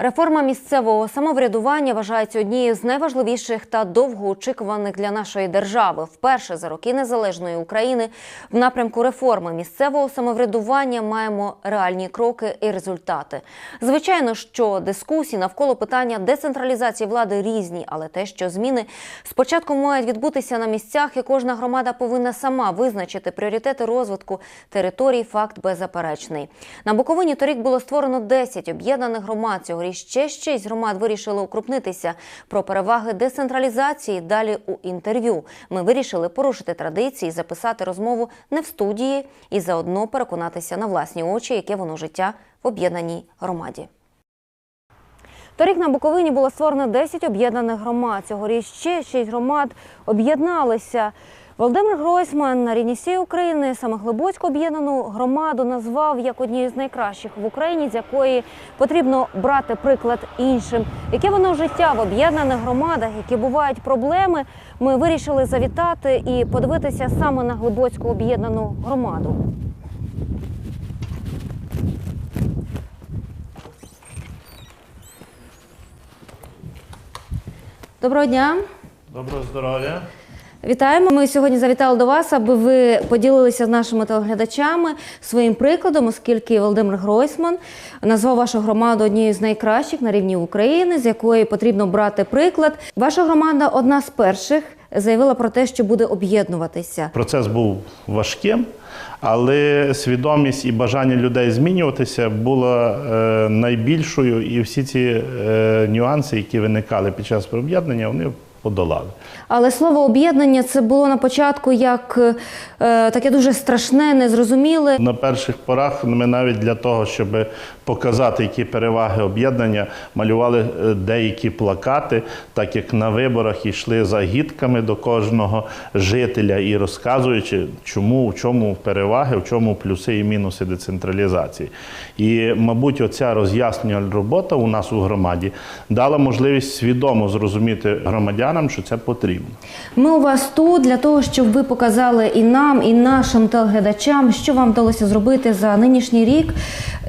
Реформа місцевого самоврядування вважається однією з найважливіших та довгоочікуваних для нашої держави. Вперше за роки незалежної України в напрямку реформи місцевого самоврядування маємо реальні кроки і результати. Звичайно, що дискусії навколо питання децентралізації влади різні, але те, що зміни спочатку мають відбутися на місцях, і кожна громада повинна сама визначити пріоритети розвитку територій. Факт беззаперечний. На Буковині торік було створено 10 об'єднаних громад. Цьогоріч ще шість громад вирішили укрупнитися. Про переваги децентралізації далі у інтерв'ю. Ми вирішили порушити традиції, записати розмову не в студії і заодно переконатися на власні очі, яке воно життя в об'єднаній громаді. Торік на Буковині було створено 10 об'єднаних громад. Цьогоріч ще 6 громад об'єдналися. Володимир Гройсман на рідній всієї України саме Глибоцьку об'єднану громаду назвав як однією з найкращих в Україні, з якої потрібно брати приклад іншим. Яке воно життя в об'єднаних громадах, які бувають проблеми, ми вирішили завітати і подивитися саме на Глибоцьку об'єднану громаду. Доброго дня. Доброго здоров'я. Вітаємо. Ми сьогодні завітали до вас, аби ви поділилися з нашими телеглядачами своїм прикладом, оскільки Володимир Гройсман назвав вашу громаду однією з найкращих на рівні України, з якої потрібно брати приклад. Ваша громада одна з перших заявила про те, що буде об'єднуватися. Процес був важким, але свідомість і бажання людей змінюватися було е, найбільшою, і всі ці е, нюанси, які виникали під час об'єднання, вони подолали. Але слово об'єднання це було на початку як е, таке дуже страшне, незрозуміле. На перших порах ми навіть для того, щоб показати, які переваги об'єднання, малювали е, деякі плакати, так як на виборах йшли за гідками до кожного жителя і розказуючи, чому, в чому переваги, в чому плюси і мінуси децентралізації. І, мабуть, оця роз'яснювальна робота у нас у громаді дала можливість свідомо зрозуміти громадянам, що це потрібно. Ми у вас тут для того, щоб ви показали і нам, і нашим телеглядачам, що вам вдалося зробити за нинішній рік,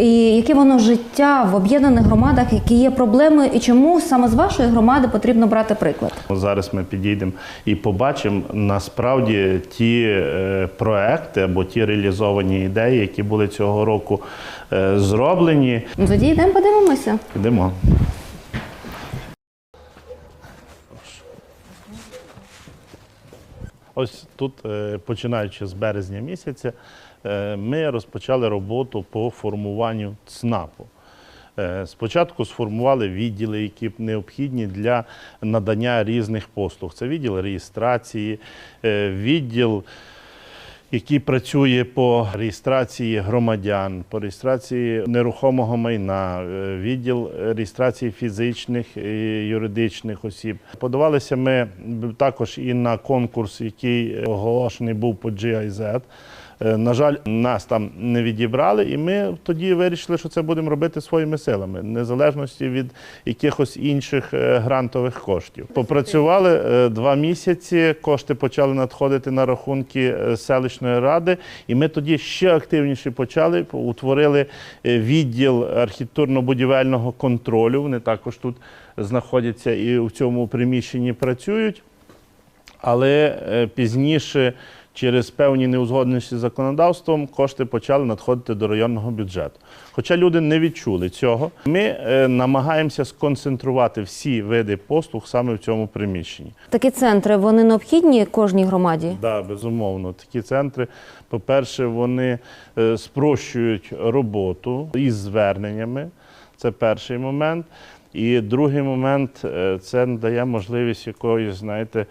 і яке воно життя в об'єднаних громадах, які є проблеми, і чому саме з вашої громади потрібно брати приклад. Зараз ми підійдемо і побачимо насправді ті е, проекти або ті реалізовані ідеї, які були цього року е, зроблені. Тоді йдемо подивимося. Йдемо. Ось тут, е, починаючи з березня місяця, е, ми розпочали роботу по формуванню ЦНАПу. Е, Спочатку сформували відділи, які необхідні для надання різних послуг. Це відділ реєстрації, відділ який працює по реєстрації громадян, по реєстрації нерухомого майна, е, відділ реєстрації фізичних і юридичних осіб. Подавалися ми також і на конкурс, який оголошений був по GIZ. Е, На жаль, нас там не відібрали, і ми тоді вирішили, що це будемо робити своїми силами, незалежності від якихось інших е, грантових коштів. Попрацювали е, два місяці, кошти почали надходити на рахунки селищної ради, і ми тоді ще активніше почали, утворили відділ архітектурно-будівельного контролю. Вони також тут знаходяться і в цьому приміщенні працюють. Але пізніше, через певні неузгодності з законодавством, кошти почали надходити до районного бюджету. Хоча люди не відчули цього, ми е, намагаємося сконцентрувати всі види послуг саме в цьому приміщенні. Такі центри вони необхідні кожній громаді. Так, да, безумовно. Такі центри, по-перше, вони е, спрощують роботу із зверненнями. Це перший момент. І другий момент е, це дає можливість якоїсь, знаєте,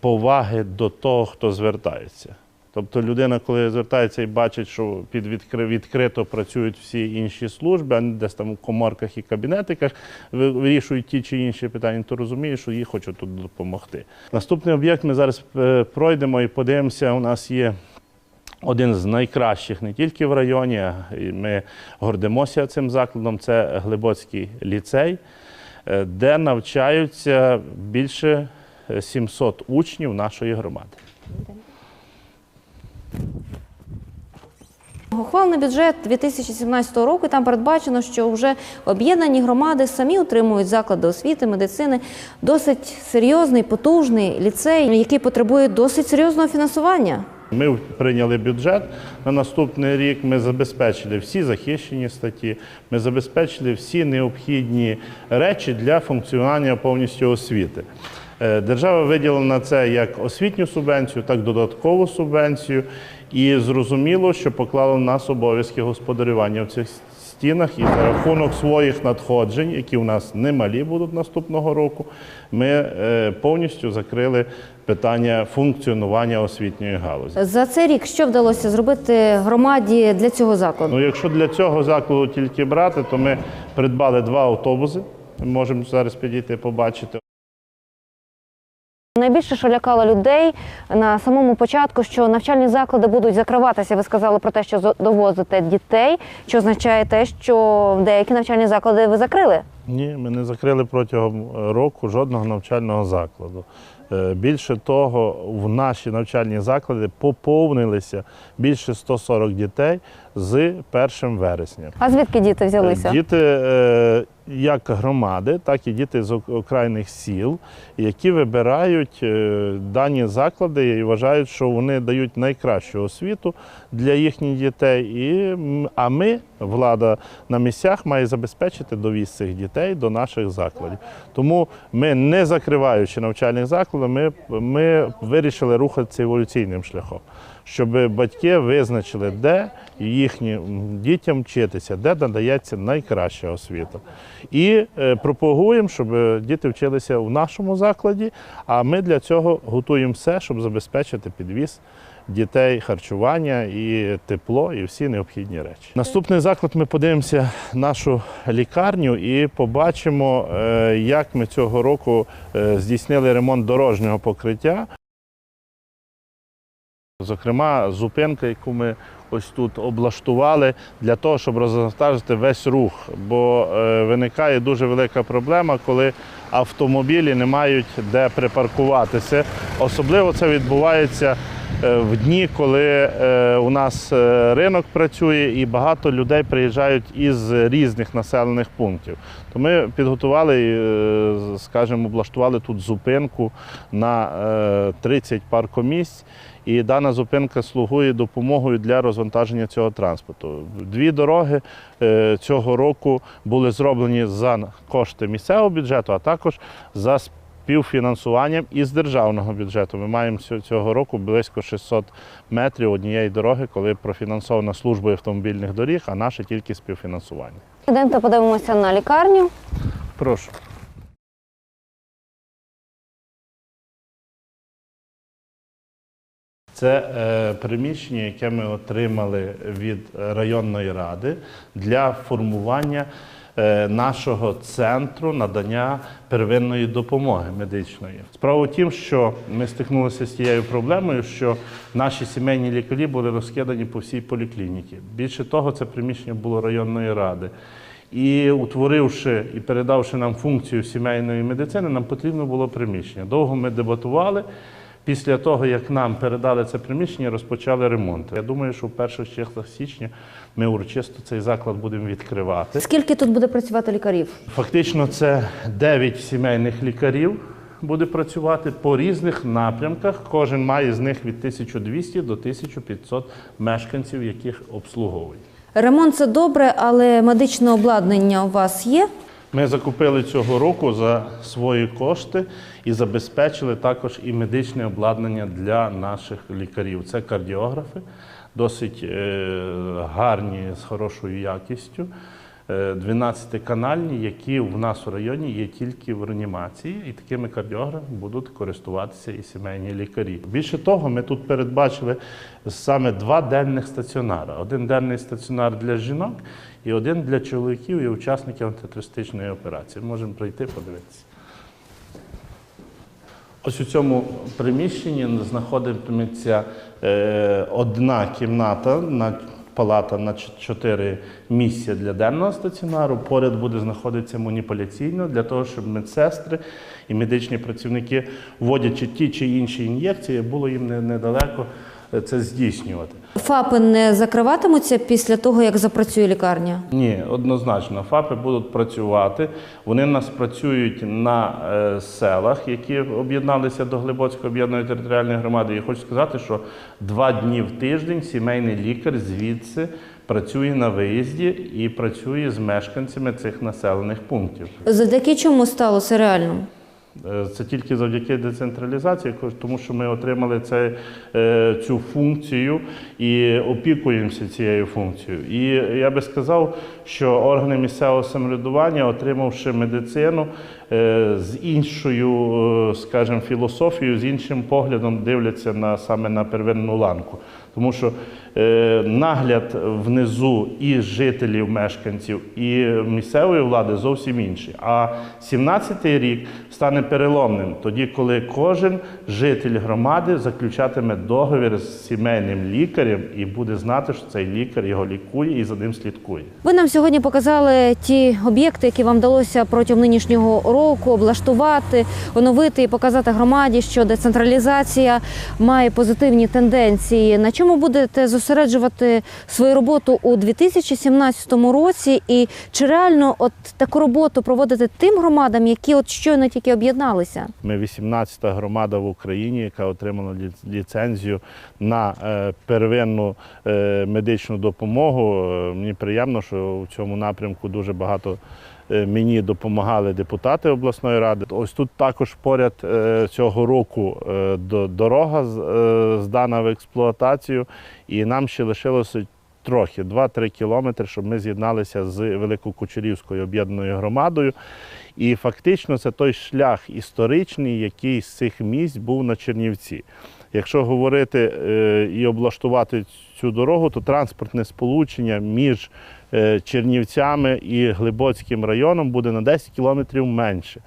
поваги до того, хто звертається. Тобто людина, коли звертається і бачить, що під відкри- відкрито працюють всі інші служби, а не десь там у коморках і кабінетиках вирішують ті чи інші питання, то розуміє, що їй хочуть тут допомогти. Наступний об'єкт ми зараз е, пройдемо і подивимося. У нас є один з найкращих не тільки в районі, ми гордимося цим закладом. Це Глибоцький ліцей, е, де навчаються більше е, 700 учнів нашої громади. ухвалений бюджет 2017 року. і Там передбачено, що вже об'єднані громади самі утримують заклади освіти, медицини. Досить серйозний, потужний ліцей, який потребує досить серйозного фінансування. Ми прийняли бюджет на наступний рік. Ми забезпечили всі захищені статті, ми забезпечили всі необхідні речі для функціонування повністю освіти. Е, Держава виділила на це як освітню субвенцію, так і додаткову субвенцію. І зрозуміло, що поклала в нас обов'язки господарювання в цих стінах і за рахунок своїх надходжень, які у нас немалі будуть наступного року, ми е, повністю закрили питання функціонування освітньої галузі. За цей рік що вдалося зробити громаді для цього закладу? Ну, якщо для цього закладу тільки брати, то ми придбали два автобуси. Ми можемо зараз підійти побачити. Найбільше що лякало людей на самому початку, що навчальні заклади будуть закриватися. Ви сказали про те, що довозите дітей, що означає те, що деякі навчальні заклади ви закрили. Ні, ми не закрили протягом е, року жодного навчального закладу. Е, Більше того, в наші навчальні заклади поповнилися більше 140 дітей з 1 вересня. А звідки діти взялися? Діти е, як громади, так і діти з ок- окраїних сіл, які вибирають е, дані заклади і вважають, що вони дають найкращу освіту для їхніх дітей. І, а ми, влада на місцях, має забезпечити довіз цих дітей до наших закладів. Тому ми, не закриваючи навчальних закладів, ми, ми вирішили рухатися еволюційним шляхом щоб батьки визначили, де їхнім дітям вчитися, де надається найкраща освіта. І е, пропагуємо, щоб діти вчилися в нашому закладі, а ми для цього готуємо все, щоб забезпечити підвіз. Дітей, харчування і тепло, і всі необхідні речі. Наступний заклад ми подивимося нашу лікарню і побачимо, е, як ми цього року е, здійснили ремонт дорожнього покриття. Зокрема, зупинка, яку ми ось тут облаштували для того, щоб розвантажити весь рух. Бо е, виникає дуже велика проблема, коли автомобілі не мають де припаркуватися. Особливо це відбувається в дні, коли е, у нас е, ринок працює і багато людей приїжджають із різних населених пунктів. То ми підготували, е, скажімо, облаштували тут зупинку на е, 30 паркомісць. І дана зупинка слугує допомогою для розвантаження цього транспорту. Дві дороги е, цього року були зроблені за кошти місцевого бюджету, а також за співфінансуванням із державного бюджету. Ми маємо цього- року близько 600 метрів однієї дороги, коли профінансована службою автомобільних доріг, а наше тільки співфінансування. Йдемте подивимося на лікарню. Прошу. Це е, приміщення, яке ми отримали від районної ради для формування нашого центру надання первинної допомоги медичної. Справа в тім, що ми стикнулися з тією проблемою, що наші сімейні лікарі були розкидані по всій поліклініці. Більше того, це приміщення було районної ради. І утворивши і передавши нам функцію сімейної медицини, нам потрібно було приміщення. Довго ми дебатували. Після того, як нам передали це приміщення, розпочали ремонт. Я думаю, що в перших числах січня ми урочисто цей заклад будемо відкривати. Скільки тут буде працювати лікарів? Фактично, це 9 сімейних лікарів буде працювати по різних напрямках. Кожен має з них від 1200 до 1500 мешканців, яких обслуговує. Ремонт це добре, але медичне обладнання у вас є. Ми закупили цього року за свої кошти і забезпечили також і медичне обладнання для наших лікарів. Це кардіографи, досить е, гарні з хорошою якістю. 12-канальні, які в нас в районі є тільки в реанімації, і такими кардіографами будуть користуватися і сімейні лікарі. Більше того, ми тут передбачили саме два денних стаціонари: один денний стаціонар для жінок і один для чоловіків і учасників антитерористичної операції. Можемо прийти подивитися. Ось у цьому приміщенні знаходитиметься е, одна кімната на палата на ч- чотири місця для денного стаціонару. Поряд буде знаходитися маніпуляційно для того, щоб медсестри і медичні працівники, вводячи ті чи інші ін'єкції, було їм недалеко це здійснювати. ФАПи не закриватимуться після того, як запрацює лікарня? Ні, однозначно. ФАПи будуть працювати. Вони в нас працюють на е, селах, які об'єдналися до Глибоцької об'єднаної територіальної громади. І хочу сказати, що два дні в тиждень сімейний лікар звідси працює на виїзді і працює з мешканцями цих населених пунктів. Завдяки чому стало це реальним? Е, Це тільки завдяки децентралізації, тому що ми отримали це, е, цю функцію і опікуємося цією функцією. І я би сказав, що органи місцевого самоврядування, отримавши медицину е, з іншою, скажімо, філософією, з іншим поглядом дивляться на саме на первинну ланку. Тому що нагляд внизу і жителів, мешканців, і місцевої влади зовсім інший. А 17-й рік стане переломним тоді, коли кожен житель громади заключатиме договір з сімейним лікарем і буде знати, що цей лікар його лікує і за ним слідкує. Ви нам сьогодні показали ті об'єкти, які вам вдалося протягом нинішнього року облаштувати, оновити і показати громаді, що децентралізація має позитивні тенденції. На чому будете зосереджувати свою роботу у 2017 році? І чи реально от таку роботу проводити тим громадам, які от щойно тільки об'єдналися? Ми 18-та громада в Україні, яка отримала ліцензію на е, первинну е, медичну допомогу. Е, Мені приємно, що в цьому напрямку дуже багато. Е, Мені допомагали депутати обласної ради. Ось тут також поряд е, цього року е, дорога здана в експлуатацію, і нам ще лишилося трохи 2-3 кілометри, щоб ми з'єдналися з Великокучерівською об'єднаною громадою. І фактично це той шлях історичний, який з цих місць був на Чернівці. Якщо говорити і облаштувати цю дорогу, то транспортне сполучення між Чернівцями і Глибоцьким районом буде на 10 кілометрів менше,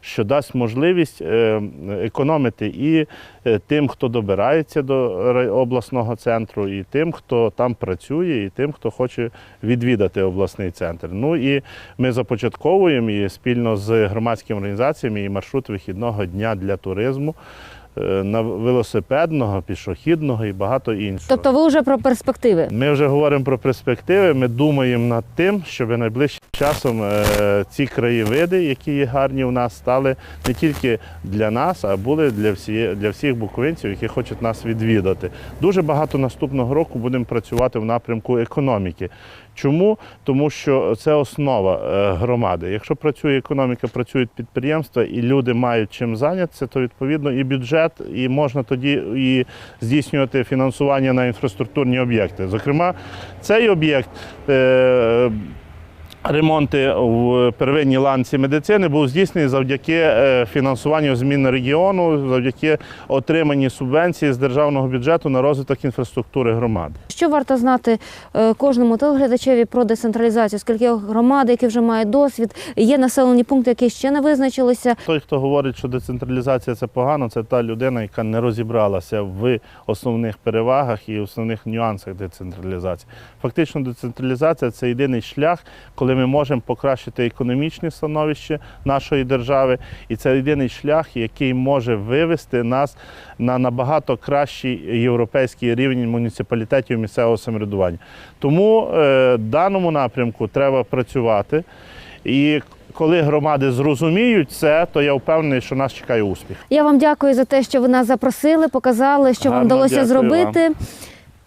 що дасть можливість е, економити і е, тим, хто добирається до обласного центру, і тим, хто там працює, і тим, хто хоче відвідати обласний центр. Ну і ми започатковуємо і спільно з громадськими організаціями і маршрут вихідного дня для туризму. Е, На велосипедного, пішохідного і багато іншого. Тобто, ви вже про перспективи? Ми вже говоримо про перспективи. Ми думаємо над тим, щоб найближчим часом е, ці краєвиди, які є гарні у нас, стали не тільки для нас, а були для всі, для всіх буковинців, які хочуть нас відвідати. Дуже багато наступного року будемо працювати в напрямку економіки. Чому? Тому що це основа е, громади. Якщо працює економіка, працюють підприємства і люди мають чим зайнятися, то відповідно і бюджет, і можна тоді і здійснювати фінансування на інфраструктурні об'єкти. Зокрема, цей об'єкт. Ремонти в первинній ланці медицини був здійснений завдяки е, фінансуванню змін регіону, завдяки отриманні субвенції з державного бюджету на розвиток інфраструктури громади. Що варто знати е, кожному телеглядачеві про децентралізацію? Оскільки є громади, які вже мають досвід, є населені пункти, які ще не визначилися. Той, хто говорить, що децентралізація це погано, це та людина, яка не розібралася в основних перевагах і основних нюансах децентралізації. Фактично, децентралізація це єдиний шлях, коли ми можемо покращити економічне становище нашої держави, і це єдиний шлях, який може вивести нас на набагато кращий європейський рівень муніципалітетів місцевого самоврядування. Тому е, даному напрямку треба працювати. І коли громади зрозуміють це, то я впевнений, що нас чекає успіх. Я вам дякую за те, що ви нас запросили, показали, що вам вдалося зробити.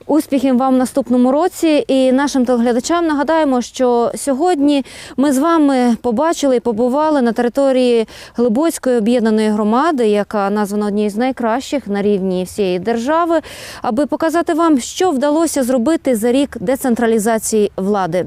Успіхів вам в наступному році і нашим телеглядачам нагадаємо, що сьогодні ми з вами побачили і побували на території Глибоцької об'єднаної громади, яка названа однією з найкращих на рівні всієї держави, аби показати вам, що вдалося зробити за рік децентралізації влади.